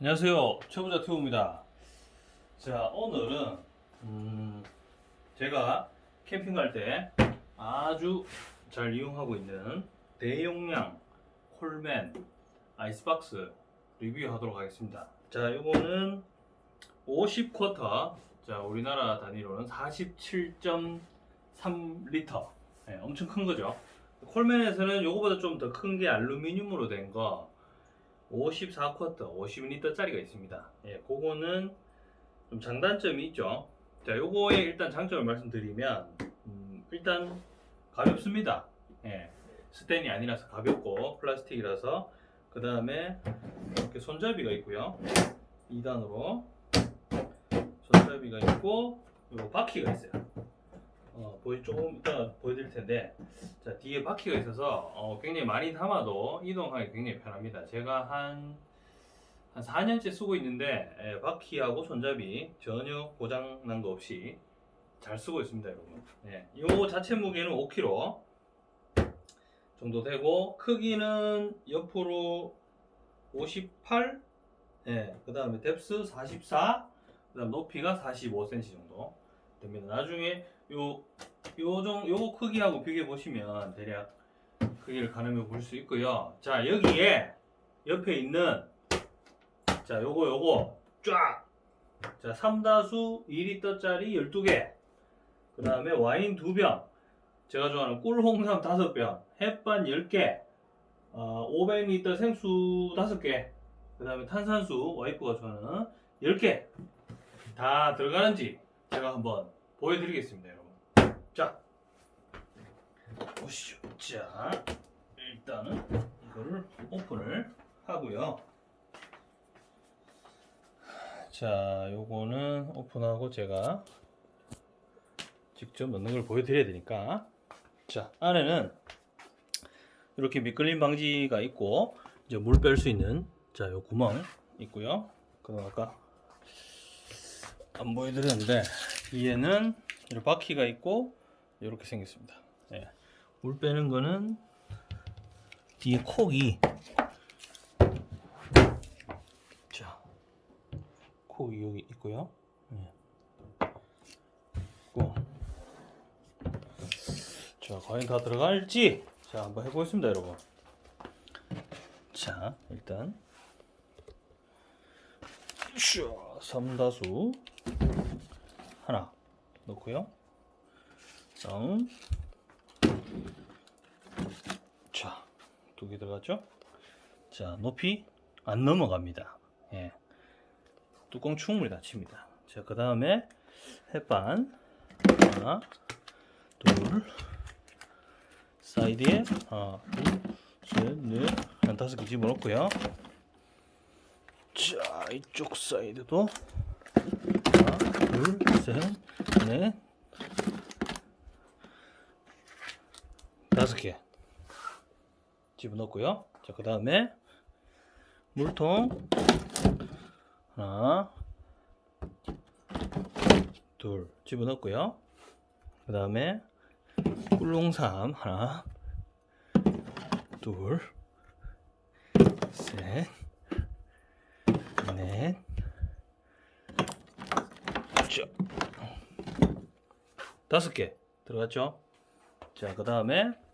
안녕하세요. 최부자 튜브입니다. 자, 오늘은 음, 제가 캠핑 갈 때 아주 잘 이용하고 있는 대용량 콜맨 아이스박스 리뷰하도록 하겠습니다. 자, 요거는 50쿼터. 자, 우리나라 단위로는 47.3리터. 네, 엄청 큰 거죠. 콜맨에서는 요거보다 좀 더 큰 게 알루미늄으로 된 거. 54쿼터, 50리터짜리가 있습니다. 예, 그거는 좀 장단점이 있죠. 자, 요거의 일단 장점을 말씀드리면, 음, 일단 가볍습니다. 예, 스텐이 아니라서 가볍고, 플라스틱이라서, 그 다음에 이렇게 손잡이가 있고요. 2단으로 손잡이가 있고, 요 바퀴가 있어요. 어, 보이 조금 이따 보여드릴 텐데, 자 뒤에 바퀴가 있어서 어, 굉장히 많이 담아도 이동하기 굉장히 편합니다. 제가 한, 한 4년째 쓰고 있는데 예, 바퀴하고 손잡이 전혀 고장 난 거 없이 잘 쓰고 있습니다, 여러분. 예, 요 자체 무게는 5kg 정도 되고 크기는 옆으로 58, 예, 그 다음에 뎁스 44, 그 다음 높이가 45cm 정도 됩니다. 나중에 요 요정 요거 크기하고 비교해 보시면 대략 크기를 가늠해 볼 수 있고요. 자 여기에 옆에 있는 자 요거 요거 쫙. 자 3다수 2리터짜리 12개. 그 다음에 와인 2병. 제가 좋아하는 꿀홍삼 5병. 햇반 10개. 어, 500리터 생수 5개. 그 다음에 탄산수 와이프가 좋아하는 10개. 다 들어가는지 제가 한번 보여드리겠습니다. 자, 보시죠. 자, 일단은 이거를 오픈을 하고요. 자, 요거는 오픈하고 제가 직접 넣는 걸 보여드려야 되니까. 자, 안에는 이렇게 미끌림 방지가 있고, 이제 물 뺄 수 있는, 자, 요 구멍 있고요. 그다음 아까 안 보여드렸는데, 뒤에는 이렇게 바퀴가 있고, 이렇게 생겼습니다. 예. 물 빼는 거는 뒤에 콕이 자 콕이 여기 있고요. 예. 있고 자 과연 다 들어갈지 자 한번 해 보겠습니다, 여러분. 자 일단 슈 삼다수 하나 넣고요. 다음 자, 두 개 들어갔죠? 자, 높이 안 넘어갑니다. 예. 뚜껑 충분히 닫힙니다. 자, 그 다음에 햇반 하나, 둘, 사이드에 하나, 둘, 셋, 넷, 한 다섯 개 집어넣고요. 자, 이쪽 사이드도 하나, 둘, 셋, 넷, 다섯 개 집어넣고요. 자, 그 다음에 물통 하나, 둘 집어넣고요. 그 다음에 꿀롱삼 하나, 둘, 셋, 넷, 자, 다섯 개 들어갔죠? 자, 그 다음에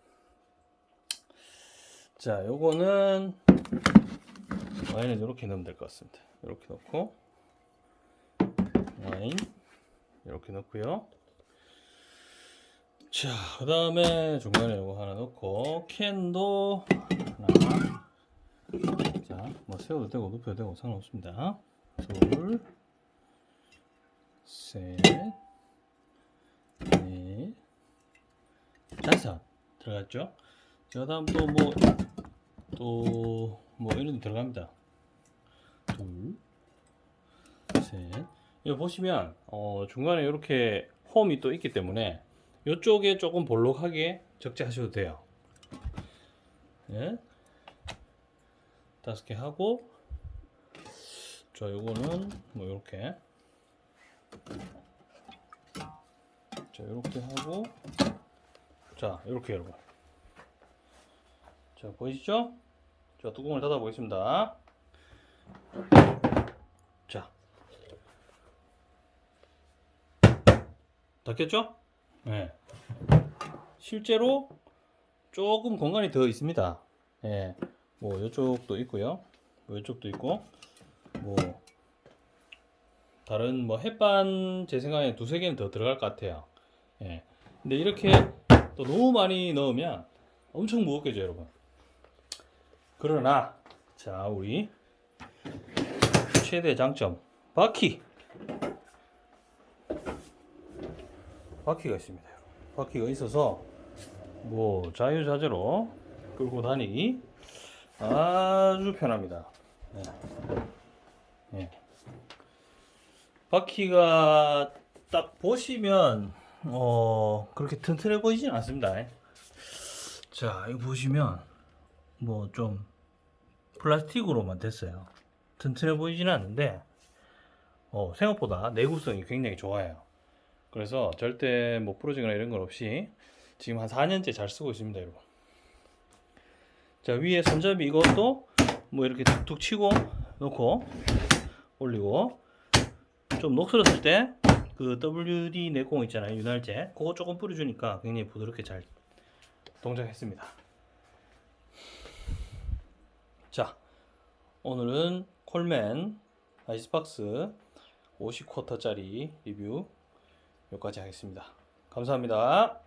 자, 요거는 와인을 이렇게 넣으면 될 것 같습니다. 이렇게 넣고 와인 이렇게 넣고요. 자, 그 다음에 중간에 요거 하나 넣고 캔도 하나. 자, 뭐 세워도 되고 눕혀도 되고 상관없습니다. 둘, 셋, 넷, 다섯 들어갔죠? 자, 다음 또 뭐, 또, 뭐, 이런 데 들어갑니다. 둘, 셋. 여기 보시면, 어, 중간에 이렇게 홈이 또 있기 때문에, 이쪽에 조금 볼록하게 적재하셔도 돼요. 예. 다섯 개 하고, 자, 요거는 뭐, 이렇게. 자, 이렇게 하고, 자, 이렇게 여러분. 자, 보이시죠? 자, 뚜껑을 닫아 보겠습니다. 자. 닫혔죠? 네. 실제로 조금 공간이 더 있습니다. 예. 네. 뭐 이쪽도 있고요. 뭐 이쪽도 있고 뭐 다른 뭐 햇반 제 생각에 두세 개는 더 들어갈 것 같아요. 예. 근데 이렇게 또 너무 많이 넣으면 엄청 무겁게 져요, 여러분. 그러나 자, 우리 최대 장점 바퀴 바퀴가 있습니다. 바퀴가 있어서 뭐 자유자재로 끌고 다니기 아주 편합니다. 네. 네. 바퀴가 딱 보시면 어 그렇게 튼튼해 보이진 않습니다. 자 이거 보시면 뭐 좀 플라스틱으로만 됐어요. 튼튼해 보이지는 않는데 어, 생각보다 내구성이 굉장히 좋아요. 그래서 절대 뭐 부러지거나 이런 건 없이 지금 한 4년째 잘 쓰고 있습니다, 여러분. 자, 위에 손잡이 이것도 뭐 이렇게 툭툭 치고 놓고 올리고 좀 녹슬었을 때 그 WD 내공 있잖아요, 윤활제. 그거 조금 뿌려주니까 굉장히 부드럽게 잘 동작했습니다. 자, 오늘은 콜맨 아이스박스 50쿼터짜리 리뷰 여기까지 하겠습니다. 감사합니다.